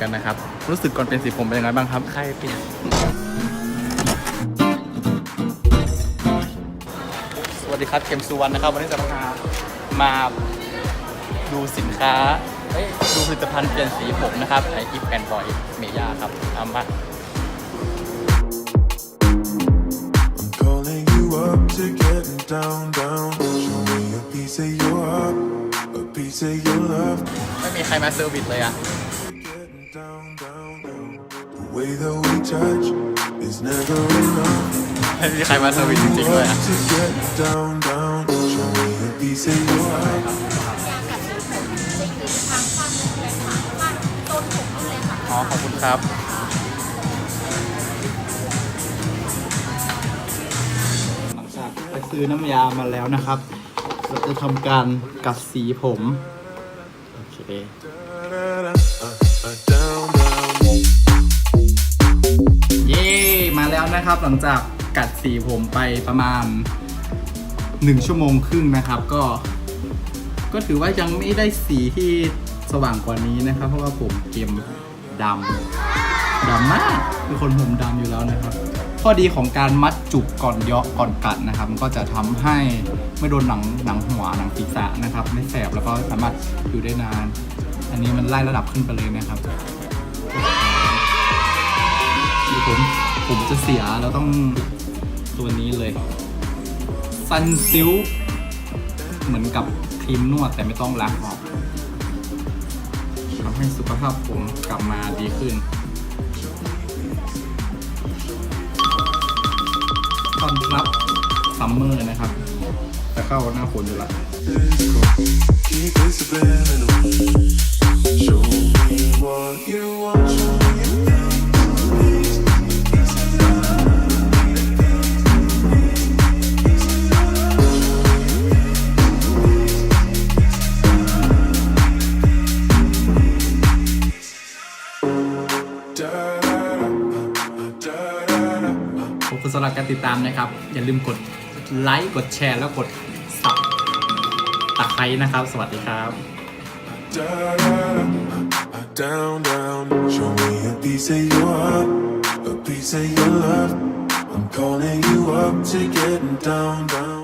กันนะครับ รู้สึกก่อนเป็นสีผมเป็นยังไงบ้างครับใครเปลี่ยนสวัสดีครับเกมสุวรรณนะครับ วันนี้จะมามาดูสินค้าเอ้ยดูผลิตภัณฑ์เปลี่ยนสีผมนะครับไออีฟแอนบอยเมย่าครับเอามา I'm calling you up to getting down, down. Show me a piece of your heart, a piece of your love. ไม่มีใครมาเซอร์วิสเลยอะ ไม่มีใครมาเซอร์วิสจริงๆเลย Up อะ to get down, down. Show me a piece of your heart. อ๋อขอบคุณครับ หลังจากไปซื้อน้ำยามาแล้วนะครับ เราจะทำการกัดสีผม โอเค นะครับ หลังจากกัดสีผมไปประมาณ 1 ชั่วโมงครึ่งนะครับ ก็ ก็ถือว่ายังไม่ได้สีที่สว่างกว่านี้นะครับ เพราะว่าผมเกมดำดำมากคือคนผมดำอยู่แล้วนะครับ ข้อดีของการมัดจุกก่อนเยาะก่อนกัดนะครับ มันก็จะทำให้ไม่โดนหนังหนังหัวหนังศีรษะนะครับ ไม่แสบแล้วก็สามารถอยู่ได้นาน อันนี้มันไล่ระดับขึ้นไปเลยนะครับคือผม ผมจะเสียเราต้องตัวนี้เลยซันซิลเหมือนกับครีมนวดแต่ไม่ต้องล้างออกทำให้สุขภาพผมกลับมาดีขึ้นตอนรับซัมเมอร์นะครับ จะเข้าหน้าฝนอยู่แล้ว อบคุณสำหรับการติดตามนะครับ อย่าลืมกดไลค์กดแชร์แล้วกดสับตะไคร้นะครับ สวัสดีครับ Down, down. Show me a piece of your heart, a piece of your love. I'm calling you up to getting down, down.